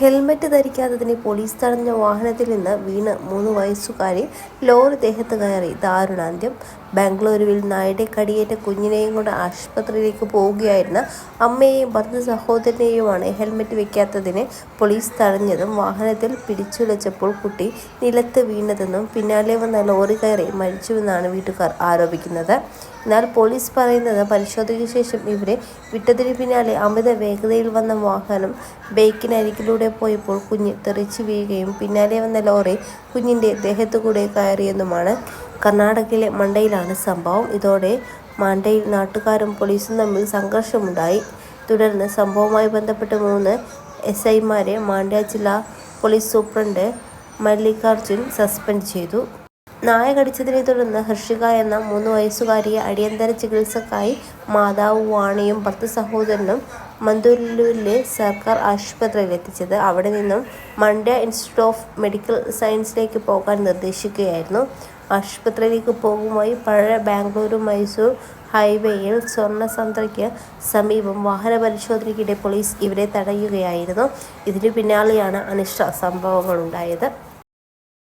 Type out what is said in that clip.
Helmet ധരിക്കാത്തതിന് police തടഞ്ഞ വാഹനത്തിൽ നിന്ന് വീണ് മൂന്ന് വയസ്സുകാരി ലോറി ദേഹത്ത് കയറി. ദാരുണാന്ത്യം. ബാംഗ്ലൂരുവിൽ നായുടെ കടിയേറ്റ കുഞ്ഞിനെയും കൊണ്ട് ആശുപത്രിയിലേക്ക് പോവുകയായിരുന്ന അമ്മയെയും ഭർത്ത സഹോദരനെയുമാണ് ഹെൽമറ്റ് വയ്ക്കാത്തതിനെ പോലീസ് തടഞ്ഞതും വാഹനത്തിൽ പിടിച്ചുലച്ചപ്പോൾ കുട്ടി നിലത്ത് വീണതെന്നും പിന്നാലെ വന്ന ലോറി കയറി മരിച്ചുവെന്നാണ് വീട്ടുകാർ ആരോപിക്കുന്നത്. എന്നാൽ പോലീസ് പറയുന്നത് പരിശോധനയ്ക്ക് ശേഷം ഇവരെ വിട്ടതിന് പിന്നാലെ അമിത വേഗതയിൽ വന്ന വാഹനം ബൈക്കിനരികിലൂടെ പോയപ്പോൾ കുഞ്ഞ് തെറിച്ചു വീഴുകയും പിന്നാലെ വന്ന ലോറി കുഞ്ഞിന്റെ ദേഹത്തുകൂടെ കയറിയെന്നുമാണ് കർണാടകയിലെ മണ്ടയിലാണ് സംഭവം. ഇതോടെ മാണ്ടയിൽ നാട്ടുകാരും പോലീസും തമ്മിൽ സംഘർഷമുണ്ടായി. തുടർന്ന് സംഭവവുമായി ബന്ധപ്പെട്ട് മൂന്ന് എസ് ഐമാരെ മാണ്ഡ്യ ജില്ലാ പോലീസ് സൂപ്രണ്ട് മല്ലികാർജുൻ സസ്പെൻഡ് ചെയ്തു. നായ കടിച്ചതിനെ തുടർന്ന് ഹർഷിക എന്ന മൂന്ന് വയസ്സുകാരിയെ അടിയന്തര ചികിത്സക്കായി മാതാവ് വാണിയും ഭർത്തൃ സഹോദരനും മന്ദുല്ലൂരിലെ സർക്കാർ ആശുപത്രിയിൽ എത്തിച്ചത്. അവിടെ നിന്നും മണ്ഡ്യ ഇൻസ്റ്റിറ്റ്യൂട്ട് ഓഫ് മെഡിക്കൽ സയൻസിലേക്ക് പോകാൻ നിർദ്ദേശിക്കുകയായിരുന്നു. ആശുപത്രിയിലേക്ക് പോകുമായി പഴയ ബാംഗ്ലൂരു മൈസൂർ ഹൈവേയിൽ സ്വർണസന്ത്രയ്ക്ക് സമീപം വാഹന പരിശോധനയ്ക്കിടെ പോലീസ് ഇവരെ തടയുകയായിരുന്നു. ഇതിനു പിന്നാലെയാണ് അനിഷ്ട സംഭവങ്ങളുണ്ടായത്.